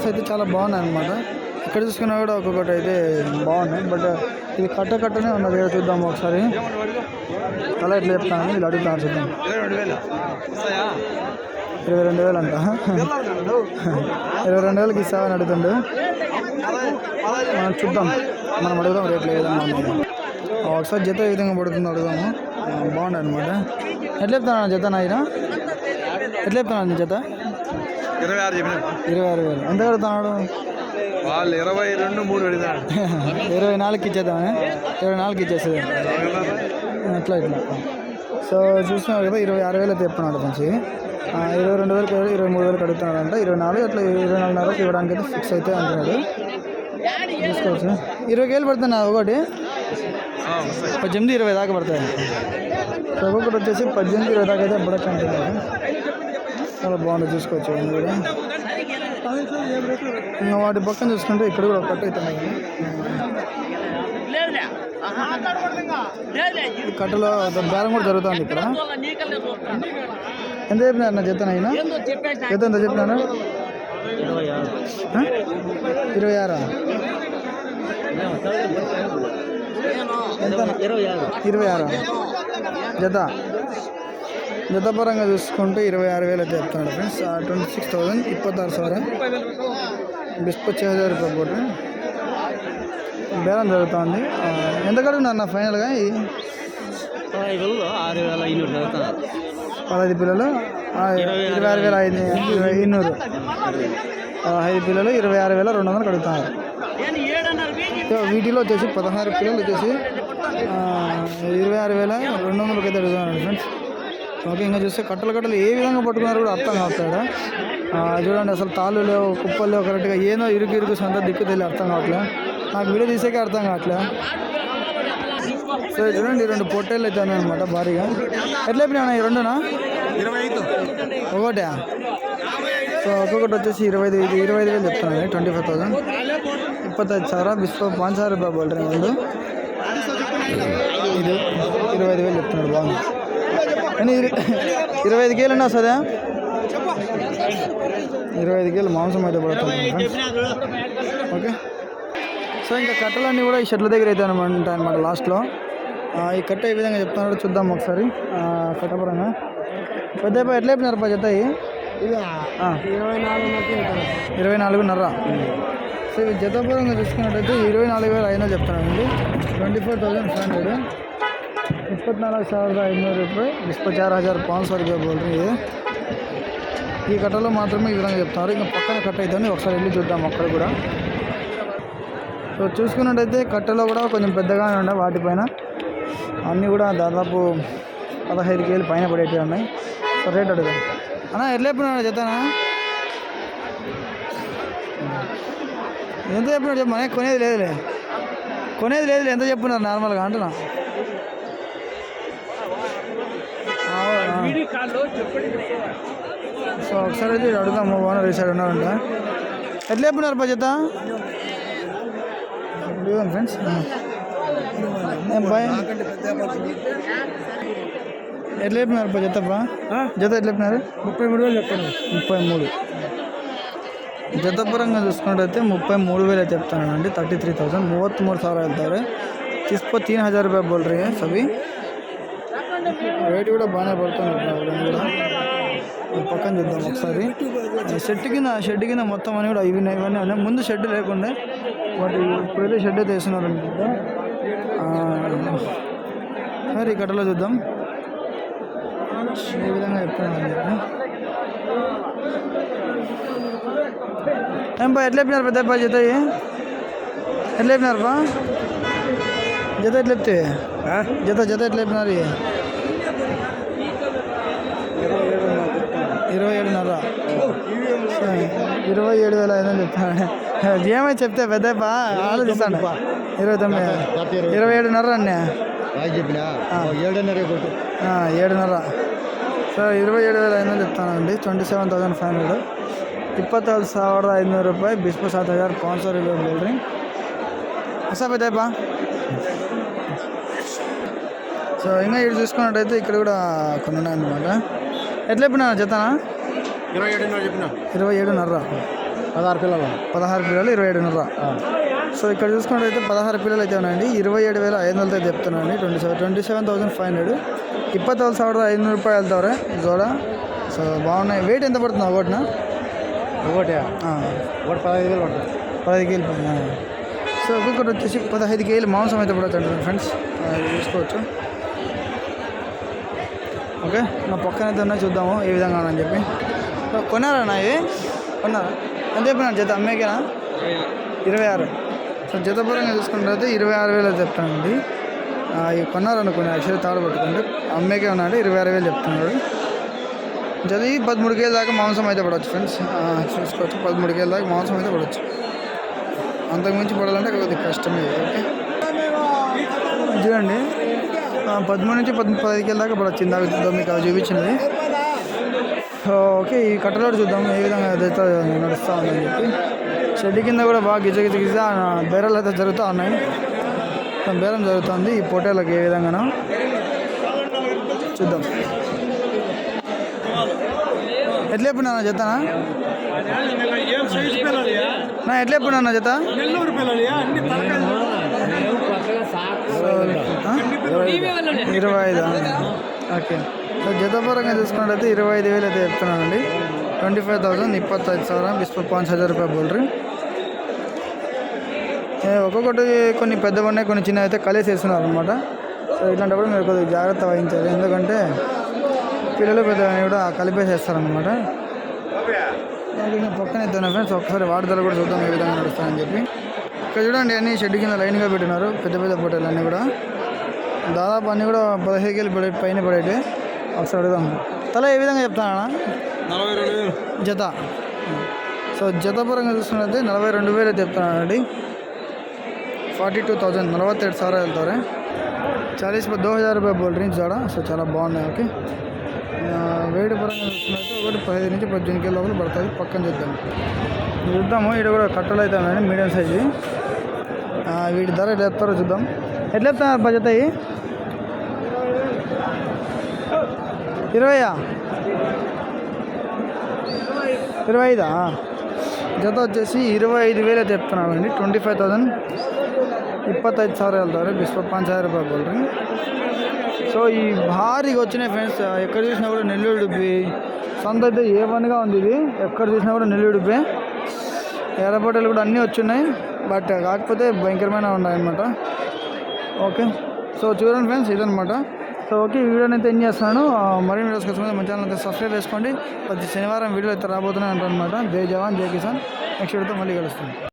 Models అయితే చాలా బాగున్నాయి అనమాట ఇక్కడ చూసుకున్నా కూడా ఒక్కొక్కటి అయితే బాగున్నాయి. బట్ ఇది కట్ట కట్టనే ఉన్నది ఏదో చూద్దాం ఒకసారి. అలా ఎట్లా చెప్తాను వీళ్ళు అడుగుతాను చూద్దాం. ఇరవై రెండు వేలు అంట. ఇరవై రెండు వేలకి ఇస్తామని అడుగుతుండు. మనం చూద్దాం. మనం అడుగుదాం రేట్లు ఏ విధంగా ఒకసారి జత ఏ విధంగా పడుతుందో అడుగుదాము. ఆ, బాగుంది అనమాట ఎట్లా చెప్తాను జత నాయన? ఎట్లా చెప్తాను జత? ఇరవై ఆరు చెప్పిన. ఇరవై ఆరు వేలు. ఎంత కడుతున్నాడు వాళ్ళు ఇరవై రెండు మూడు అడిగినారు ఇరవై నాలుగుకి ఇచ్చేద్దామని ఇరవై నాలుగుకి ఇచ్చేసేది అట్లా ఇట్లా. సో చూస్తున్నారు కదా ఇరవై ఆరు వేలు అయితే చెప్తున్నాడు మంచి. ఇరవై రెండు వేలకి ఇరవై మూడు వేలకు అడుగుతున్నాడు అంట ఇరవై నాలుగు అట్లా ఇరవై నాలుగున్నరకు ఇవ్వడానికి అయితే ఫిక్స్ అయితే అంటున్నాడు. చూసుకోవచ్చు. ఇరవై వేలు పడుతుంది ఒకటి. పద్దెనిమిది ఇరవై దాకా పడతాయి. సో ఒక్కొక్కటి వచ్చేసి పద్దెనిమిది ఇరవై దాకా అయితే అంటున్నారు చాలా బాగుంది చూసుకోవచ్చు ఇవన్నీ కూడా. ఇంకా వాటి పక్కన చూసుకుంటే ఇక్కడ కూడా కట్ అవుతున్నాయి కట్టలో బేరం కూడా జరుగుతుంది ఇక్కడ. ఎంత చెప్పినారు నా జత అయినా జత ఎంత చెప్పినాను ఇరవై ఆరా? ఎంత? ఇరవై ఆరు? జత? జతపరంగా చూసుకుంటే ఇరవై ఆరు వేలు అయితే చెప్తున్నాడు ఫ్రెండ్స్ ట్వంటీ సిక్స్ థౌసండ్ ఇప్పత్తారు సార్. బిస్పచ్చి హజార్ రూపాయలు పోటీ. బేరం జరుగుతుంది. ఎంత కడుగున్నారు అన్న ఫైనల్గా ఆరు వేల పదహైదు పిల్లలు. ఇరవై ఆరు వేల ఐదు ఇరవై ఇన్నూరు పదహైదు పిల్లలు ఇరవై ఆరు వేల రెండు వందలు కడుగుతున్నారు వీటిలో వచ్చేసి పదహారు పిల్లలు వచ్చేసి ఇరవై ఆరు వేల రెండు వందలకి అయితే అడుగుతున్నారు ఫ్రెండ్స్ ఓకే ఇంకా చూస్తే కట్టలు కట్టలు ఏ విధంగా పట్టుకున్నారు కూడా అర్థం కావట్లేదు? చూడండి అసలు తాళ్ళు లేవు కుప్పలు లేవు కరెక్ట్గా ఏదో ఇరుకు ఇరుకు సొంత దిక్కు తెలియ అర్థం కావట్లే. నాకు వీడియో తీసేకే అర్థం కావట్లే. సో చూడండి రెండు పొట్టేళ్ళు అయితే అనమాట భారీగా. ఎట్లా అయిపోయినా ఈ రెండునా? ఒకటే. సో ఒక్కొక్కటి వచ్చేసి ఇరవై ఐదు ఇరవై ఐదు వేలు చెప్తున్నాను ట్వంటీ ఫైవ్ థౌసండ్. ఇప్పత్తైదు సారా బిస్పో పాంచ్ సార్ రూపాయలు బోల్డ్రీ ముందు ఇది ఇరవై ఐదు వేలు చెప్తున్నాడు బాగుంది ఇరవై ఐదు కేలు వస్తుందా ఇరవై ఐదు కేలు మాంసం అయితే పడుతుంది ఓకే సో ఇంకా కట్టలన్నీ కూడా ఈ షెడ్ల దగ్గర అయితే అనమాట అనమాట లాస్ట్లో ఈ కట్ట ఏ విధంగా చెప్తున్నాడో చూద్దాం ఒకసారి. కట్టపరంగా. పెద్ద ఎట్లా చెప్పినారు పా జత. ఇరవై నాలుగున్నర సో ఇవి జతపరంగా చూసుకున్నట్టయితే ఇరవై నాలుగు వేల ఐదు వందలు చెప్తున్నానండి twenty four thousand five hundred ಇಪ್ಪತ್ನಾಲ್ಕು ಸಾವಿರದ ಐನೂರು ರೂಪಾಯಿ ಇಪ್ಪತ್ತಾರು ಹಜಾರ್ హజార్ పాన్స్ వరకు బోల్డ్రింగ్ ఇది ఈ కట్టలో మాత్రమే ఈ విధంగా చెప్తున్నారు ఇంకా పక్కన కట్ట అవుతుంది ఒకసారి వెళ్ళి చూద్దాం అక్కడ కూడా సో చూసుకున్నట్టయితే కట్టెలో కూడా కొంచెం పెద్దగానే ఉన్నాయి వాటిపైన అన్నీ కూడా దాదాపు పదహైదు కేజీలు పైన పడేటివి ఉన్నాయి. సో రేట్ అడుగుదాం. అన్నా ఎట్లెప్పినాడు చెప్తానా ఎంత చెప్పినాడు చెప్పమని కొనేది లేదులే. కొనేది లేదులే ఎంత చెప్పున్నారు నార్మల్గా అంటున్నా. సో ఒకసారి అయితే అడుగుదాము ఓనర్ ఈ సైడ్ ఉన్నారంట ఎట్లా చెప్పినారు బడ్జెట్ ఫ్రెండ్స్ ఏం బాయ్ ఎట్లా చెప్పినారు బా జతప్ప జత ఎట్లా చెప్పినారు ముప్పై మూడు వేలు చెప్తాను ముప్పై మూడు జతపరంగా చూసుకున్నట్టయితే ముప్పై మూడు వేలు అయితే చెప్తానండి ತರ್ಟಿ ತ್ರೀ ತೌಸಂಡ್ ಮೂವತ್ತ್ಮೂರು ಸಾವಿರ ಹೇಳ್ತಾರೆ ಕಿಸ್ಪ ತೀನ್ ಹಜಾರ್ ರೂಪಾಯಿ ಬೋಲ್ ರೀ ಸಭಿ రేట్ కూడా బాగానే పడుతుంది కూడా పక్కన చూద్దాం ఒకసారి. షెడ్ కింద షెడ్ కింద మొత్తం అని కూడా ఇవి ఇవన్నీ ఉన్నాయి. ముందు షెడ్ లేకుండే వాటి ఇప్పుడైతే షెడ్ అయితే వేస్తున్నారు అనుకుంటా మరి కట్టలో చూద్దాం. ఈ విధంగా చెప్పి ఏం బా ఎట్లా చెప్పినారు పెద్ద జత ఇవి? ఎట్లా చెప్పినారు బా? జత ఎట్లా చెప్తే జత జత ఎట్లా చెప్పినారు ఇవి? ఇరవై ఏడున్నర ఇరవై ఏడు వేల ఐదు అని చెప్తాడు ఏమై చెప్తే పెద్దప్పా ఆలోచిస్తాను ఇరవై తొమ్మిది. ఇరవై ఏడున్నర అన్న ఏడున్నర. సో ఇరవై ఏడు వేల ఐదు వందలు చెప్తానండి. Twenty seven thousand five hundred. ఇప్పత్తి ಸಾವಿರದ ఐదు ರೂಪಾಯಿ ಬಿಸ್ಪು ಸಾತ್ సాత్ హజార్ ಸಾವಿರ ರೂಪಾಯಿ ಬಿಲ್ರಿ ಹೊಸ సో ఇంకా ఇటు చూసుకున్నట్టయితే ఇక్కడ కూడా కొన్ని ఉన్నాయన్నమాట. ఎట్లా ఇప్పుడు చెప్తానా? ఇరవై ఏడున్నర పదహారు పిల్లలు. పదహారు పిల్లలు ఇరవై ఏడున్నర. సో ఇక్కడ చూసుకున్నట్టయితే పదహారు పిల్లలు అయితే ఉన్నాయండి. ఇరవై ఏడు వేల ఐదు వందలతో చెప్తున్నాను twenty seven twenty seven thousand five hundred. ఇప్పత్తేಳು ಸಾವಿರದ ಐನೂರು రూపాయలు ಹೇಳ್ತಾವ್ರೆ జోడ? సో బాగున్నాయి. వెయిట్ ఎంత పడుతుంది ఒకటిన? ఒకటి. ఒకటి పదహైదు కేలు పడుతుంది. పదహైదు కేలు సో ఒక్కొక్కటి వచ్చేసి పదహైదు కేలు మాంసం అయితే పడుతుంది ఫ్రెండ్స్. చూసుకోవచ్చు. ఓకే నా పక్కనైతే ఉన్నాయి చూద్దాము ఏ విధంగా అని చెప్పి. కొన్నారా నా ఇవి? కొన్నారా? ఎంత చెప్పినా జత? అమ్మేకేనా ఇరవై ఆరు. సో జతపరంగా చూసుకున్నట్లయితే ఇరవై ఆరు వేలు చెప్తానండి. ఇవి కొన్నారనుకున్నాను యాక్చువల్లీ తాడు పట్టుకుంటే. అమ్మేకే ఉన్నాడు ఇరవై ఆరు వేలు చెప్తున్నాడు. జది పదమూడు కేజీల దాకా మాంసం అయితే పడవచ్చు ఫ్రెండ్స్ చూసుకోవచ్చు. పదమూడు కేజీల దాకా మాంసం అయితే పడవచ్చు. అంతకుమించి పడాలంటే కొద్దిగా కష్టమే ఓకే? చూడండి. పదమూడు నుంచి పద్ పదహైదు కేజీల దాకా పడవచ్చు. ఇందాక మీకు అవి చూపించినది ఓకే ఈ కట్టలోడు చూద్దాం ఏ విధంగా అదైతే నడుస్తూ ఉందని చెప్పి. షెడ్ కింద కూడా బాగా గిజ గిజ గిజ ఆ, బేరాలు అయితే జరుగుతూ ఉన్నాయి. బేరం జరుగుతుంది ఈ పొట్టేళ్ళకి ఏ విధంగానో. చూద్దాం. ఎట్లా చెప్పినా జతనా నా? ఎట్లా జత? అన్ని ఆ? ఇరవై ఐదు. ఓకే. సో జతపరంగా చూసుకున్నట్లయితే ఇరవై ఐదు వేలు అయితే చెప్తున్నానండి. ట్వంటీ ఫైవ్ థౌసండ్ ఇప్పత్తైదు ಸಾವಿರ ఇస్పు పాంచ్ హజార్ రూపాయ బోల్రీ ఒక్కొక్కటి కొన్ని పెద్దవన్నీ కొన్ని చిన్నవి అయితే కలిసి వేస్తున్నారు అనమాట సో ఇట్లాంటప్పుడు మీరు కొద్దిగా జాగ్రత్త వహించాలి. ఎందుకంటే పిల్లలు పెద్దవన్నీ కూడా కలిపేసేస్తారనమాట పక్కన ఎత్తున్నా ఫ్రెండ్స్ ఒకసారి వాడతలు కూడా చూద్దాం ఏ విధంగా నడుస్తానని చెప్పి. ఇక్కడ చూడండి అన్నీ షెడ్ కింద లైన్గా పెట్టినారు పెద్ద పెద్ద ఫోటోలు అన్నీ కూడా. దాదాపు అన్నీ కూడా పదిహేను కేలు పడే పైన పడేవి ఒకసారి అడుగుదాం. తల ఏ విధంగా చెప్తానా నలభై రెండు వేలు. జత. సో జత పరంగా చూస్తున్నట్లయితే నలభై రెండు వేలు చెప్తున్నానండి ఫార్టీ టూ థౌజండ్ నలభాతేడు సార్ వెళ్తారే చాలీస్ దో హజార్ రూపాయ బోల్ డ్రింక్స్ జాడ. సో చాలా బాగున్నాయి ఓకే. వేడి పరంగా చూసుకున్నట్టు ఒకటి పదిహేను నుంచి పద్దెనిమిది కిలో లోపల పడుతుంది. పక్కన చూద్దాం. చూద్దాము. ఇక్కడ కూడా కట్టలు అవుతాం కానీ మీడియం సైజు. వీటి ధర ఎట్లా చెప్తారో చూద్దాం. ఎట్లా చెప్తాను బడ్జెట్ అయ్యి ఇరవై ఇరవై ఐదా జత వచ్చేసి ఇరవై ఐదు వేలు చెప్తున్నాను అండి. ట్వంటీ ఫైవ్ థౌసండ్ ಇಪ್ಪತ್ತೈದು సార్ వెళ్తారు. బిస్ప ಪಾಂಚ್ ಸಾವಿರ సో ఈ భారీగా వచ్చినాయి ఫ్రెండ్స్. ఎక్కడ చూసినా కూడా నెల్లూరు డుబ్బి. సొంత అయితే ఏ పనిగా ఉంది ఇది? ఎక్కడ చూసినా కూడా నెల్లూరు డుబ్బి. ఎర్రపట్టలు కూడా అన్నీ వచ్చున్నాయి బట్ కాకపోతే భయంకరమైన ఉన్నాయన్నమాట ఓకే. సో చూడండి ఫ్రెండ్స్ ఇదనమాట సో ఓకే ఈ వీడియోని అయితే ఏం చేస్తున్నాను మరిన్ని వీడియోస్ కోసం మన ఛానల్ అయితే సబ్స్క్రైబ్ చేసుకోండి. ప్రతి శనివారం వీడియో అయితే రాబోతున్నాయి అంటారు అనమాట జై జవాన్ జై కిసాన్. నెక్స్ట్ వీడియోతో మళ్ళీ కలుస్తాను